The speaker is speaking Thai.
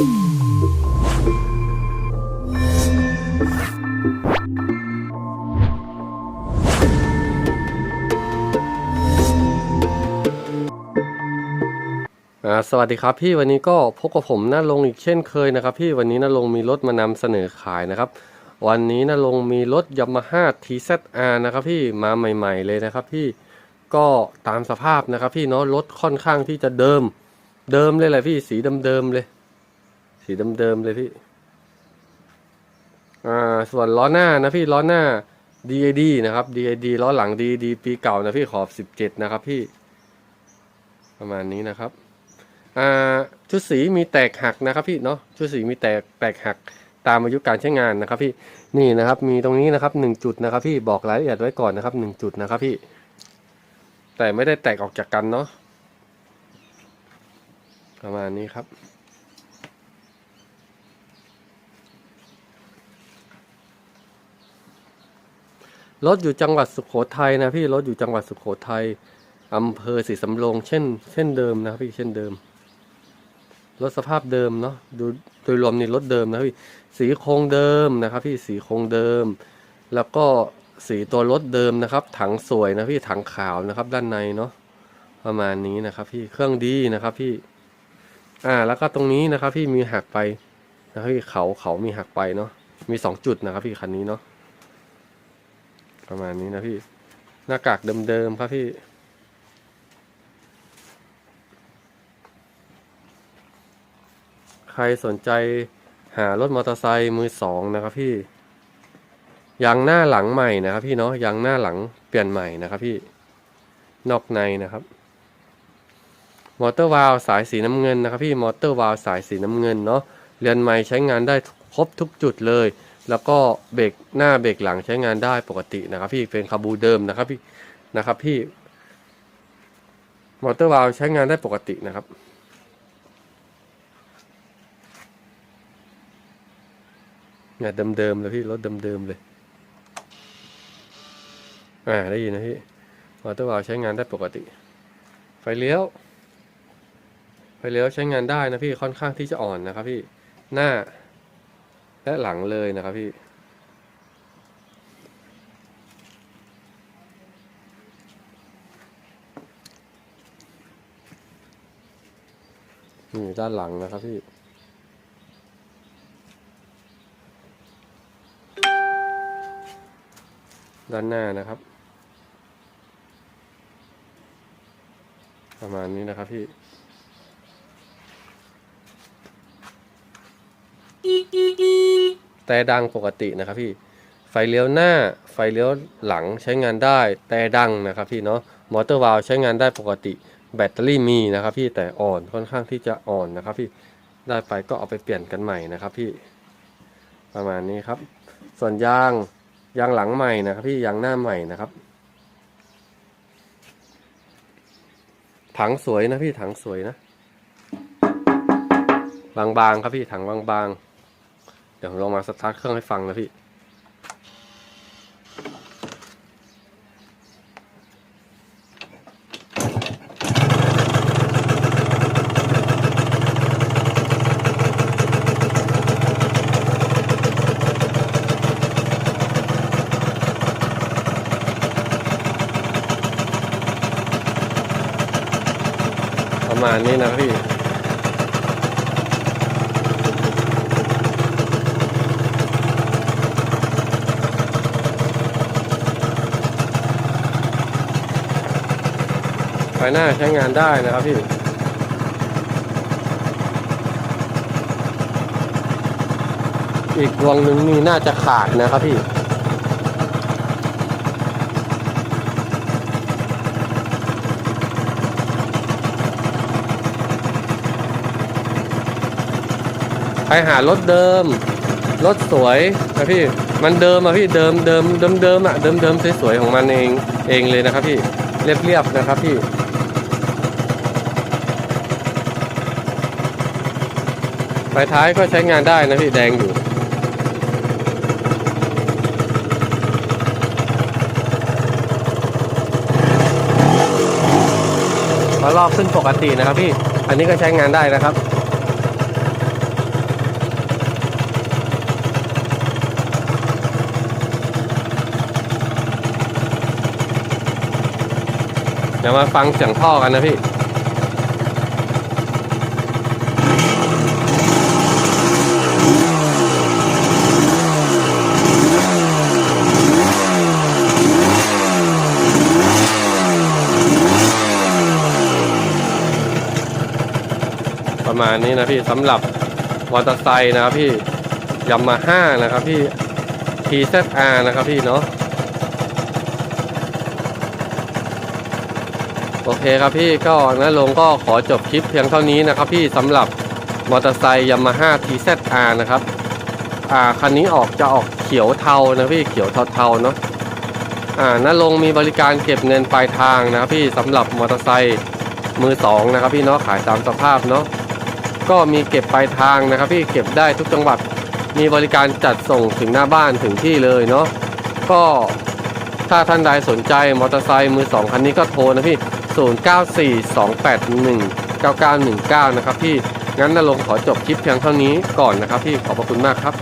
สวัสดีครับพี่วันนี้ก็พบกับผมน้าลงอีกเช่นเคยนะครับ พี่วันนี้น้าลงมีรถมานำเสนอขายนะครับ วันนี้น้าลงมีรถย a มาฮ่า TZR นะครับ พี่มาใหม่ ๆ เลยนะครับ พี่ก็ตามสภาพนะครับ พี่เนาะรถค่อนข้างที่จะเดิมเดิมเลยแหละพี่สีเดิมๆเลย สีเดิมๆเลยพี่อ่าส่วนล้อหน้านะพี่ล้อหน้า DAD นะครับ DAD ล้อหลัง DAD ปีเก่านะพี่ขอบ 17 นะครับพี่ ประมาณนี้นะครับอ่าชุดสีมีแตกหักนะครับพี่เนาะชุดสีมีแตกแตกหักตามอายุการใช้งานนะครับพี่นี่นะครับ มีตรงนี้นะครับหนึ่งจุดนะครับ พี่บอกรายละเอียดไว้ก่อนนะครับหนึ่งจุดนะครับพี่ แต่ไม่ได้แตกออกจากกันเนาะประมาณนี้ครับ รถอยู่จังหวัดสุขโขทัยนะพี่รถอยู่จังหวัดสุขโขทัยอำเภอศรีสำโรงเช่น เช่นเดิมนะพี่เช่นเดิมรถสภาพเดิมเนาะดูโดยรวมนี่รถเดิมนะพี่สีโครงเดิมนะครับพี่สีโครงเดิม แล้วก็สีตัวรถเดิมนะครับ ถังสวยนะพี่ถังขาวนะครับ ด้านในเนาะประมาณนี้นะครับ พี่เครื่องดีนะครับพี่ อ่าแล้วก็ตรงนี้นะครับ พี่มีหักไปนะครับพี่เขาเขามีหักไปเนาะมีสองจุดนะครับ พี่คันนี้เนาะ ประมาณนี้นะพี่ หน้ากากเดิมๆครับพี่ ใครสนใจหารถมอเตอร์ไซค์มือสองนะครับพี่ยางหน้าหลังใหม่นะครับพี่เนาะยางหน้าหลังเปลี่ยนใหม่นะครับพี่นอกในนะครับ มอเตอร์วาล์วสายสีน้ำเงินนะครับพี่มอเตอร์วาล์วสายสีน้ำเงินเนาะเรือนไม้ใช้งานได้ครบทุกจุดเลย แล้วก็เบรกหน้าเบรกหลังใช้งานได้ปกตินะครับ พี่เป็นคาบูเดิมนะครับพี่นะครับพี่มอเตอร์วาล์วใช้งานได้ปกตินะครับเนี่ยเดิมๆเลยพี่รถเดิมๆเลยอ่าได้ยินนะพี่มอเตอร์วาล์วใช้งานได้ปกติ ไฟเลี้ยว ไฟเลี้ยวใช้งานได้นะพี่ค่อนข้างที่จะอ่อนนะครับพี่หน้า และหลังเลยนะครับพี่ นี่ด้านหลังนะครับพี่ด้านหน้านะครับ ประมาณนี้นะครับพี่ แต่ดังปกตินะครับพี่ ไฟเลี้ยวหน้า ไฟเลี้ยวหลังใช้งานได้ แต่ดังนะครับพี่เนาะ มอเตอร์วาลวใช้งานได้ปกติ แบตเตอรี่มีนะครับพี่ แต่อ่อนค่อนข้างที่จะอ่อนนะครับพี่ ได้ไปก็เอาไปเปลี่ยนกันใหม่นะครับพี่ ประมาณนี้ครับ ส่วนยางยางหลังใหม่นะครับพี่ยางหน้าใหม่นะครับ ถังสวยนะพี่ถังสวยนะ บางๆครับพี่ถังบางๆ เดี๋ยวผมลองมาสตาร์ทเครื่องให้ฟังนะพี่ประมาณนี้นะพี่ ไฟหน้าใช้งานได้นะครับพี่อีกดวงหนึ่งนี่น่าจะขาดนะครับพี่ใครหารถเดิม รถสวยนะพี่ มันเดิมอะพี่เดิมเดิมเดิมเดิมอะเดิมเดิมสวยๆของมันเองเองเลยนะครับพี่เรียบๆนะครับพี่ ปลายท้ายก็ใช้งานได้นะพี่แดงอยู่มารอบขึ้นปกตินะครับพี่ อันนี้ก็ใช้งานได้นะครับ เดี๋ยวมาฟังเสียงท่อกันนะพี่ มาณนี้นะพี่สำหรับมอเตอร์ไซค์นะครับพี่ยามาฮ่านะครับพี่ TZR นะครับพี่เนาะโอเคครับพี่ก็นะลงก็ขอจบคลิปเพียงเท่านี้นะครับพี่สำหรับมอเตอร์ไซค์ยามาฮ่า TZR นะครับอ่าคันนี้ออกจะออกเขียวเทานะพี่เขียวเทาๆเนาะอ่านะลงมีบริการเก็บเงินปลายทางนะครับพี่สำหรับมอเตอร์ไซค์มือสองนะครับพี่เนาะขายตามสภาพเนาะ ก็มีเก็บปลายทางนะครับพี่เก็บได้ทุกจังหวัดมีบริการจัดส่งถึงหน้าบ้านถึงที่เลยเนาะก็ถ้าท่านใดสนใจมอเตอร์ไซค์มือสองคันนี้ก็โทรนะพี่ 0942819919 นะครับพี่งั้นนรงขอจบคลิปเพียงเท่านี้ก่อนนะครับพี่ขอบพระคุณมากครับ